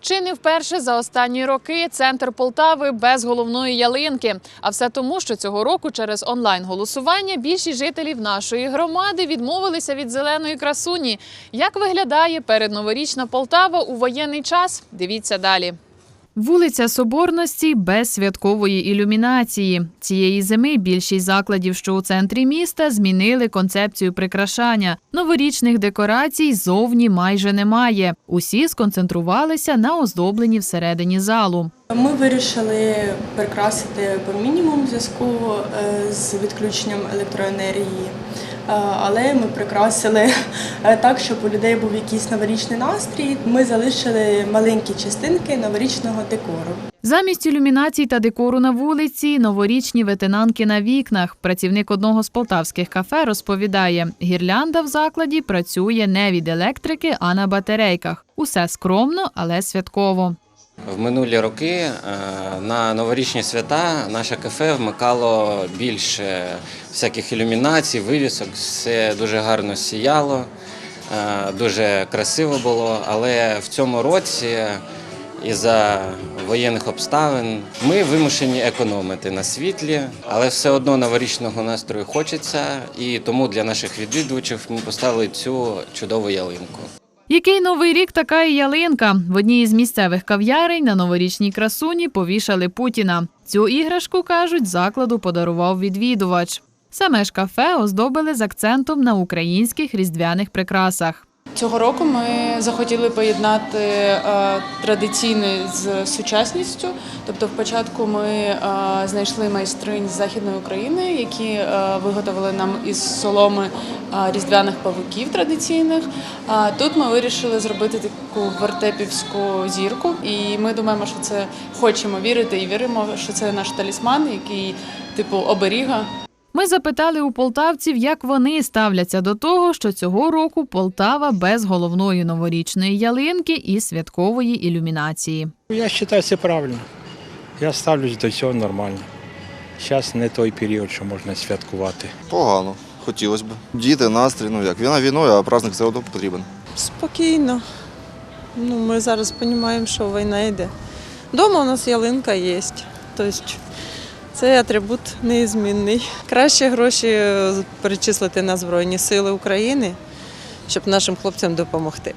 Чи не вперше за останні роки центр Полтави без головної ялинки? А все тому, що цього року через онлайн голосування більшість жителів нашої громади відмовилися від зеленої красуні. Як виглядає передноворічна Полтава у воєнний час? Дивіться далі. Вулиця Соборності без святкової ілюмінації. Цієї зими більшість закладів, що у центрі міста, змінили концепцію прикрашання. Новорічних декорацій зовні майже немає. Усі сконцентрувалися на оздобленні всередині залу. Ми вирішили прикрасити по мінімуму зв'язку е, з відключенням електроенергії. Е, Але ми прикрасили е, так, щоб у людей був якийсь новорічний настрій. Ми залишили маленькі частинки новорічного декору. Замість ілюмінацій та декору на вулиці новорічні ветенанки на вікнах. Працівник одного з полтавських кафе розповідає, гірлянда в закладі працює не від електрики, а на батарейках. Усе скромно, але святково. В минулі роки е, на новорічні свята наше кафе вмикало більше всяких ілюмінацій, вивісок. Все дуже гарно сіяло, е, дуже красиво було. Але в цьому році, із-за воєнних обставин, ми вимушені економити на світлі, але все одно новорічного настрою хочеться, і тому для наших відвідувачів ми поставили цю чудову ялинку. Який новий рік, така і ялинка. В одній із місцевих кав'ярень на новорічній красуні повішали Путіна. Цю іграшку кажуть, закладу подарував відвідувач. Саме ж кафе оздобили з акцентом на українських різдвяних прикрасах. Цього року ми захотіли поєднати е, традиційне з сучасністю. Тобто, спочатку ми е, знайшли майстринь з західної України, які е, виготовили нам із соломи різдвяних павуків традиційних. А тут ми вирішили зробити таку вертепівську зірку, і ми думаємо, що це хочемо вірити і віримо, що це наш талісман, який типу оберіга. Ми запитали у полтавців, як вони ставляться до того, що цього року Полтава без головної новорічної ялинки і святкової ілюмінації. Я вважаю, це правильно. Я ставлюсь до цього нормально. Зараз не той період, що можна святкувати. Погано, хотілося б. Діти, настрій, ну як війна війною, а праздник все одно потрібен. Спокійно. Ну, ми зараз розуміємо, що війна йде. Дома у нас ялинка є. Тобто це атрибут неізмінний. Краще гроші е, перечислити на Збройні Сили України, щоб нашим хлопцям допомогти.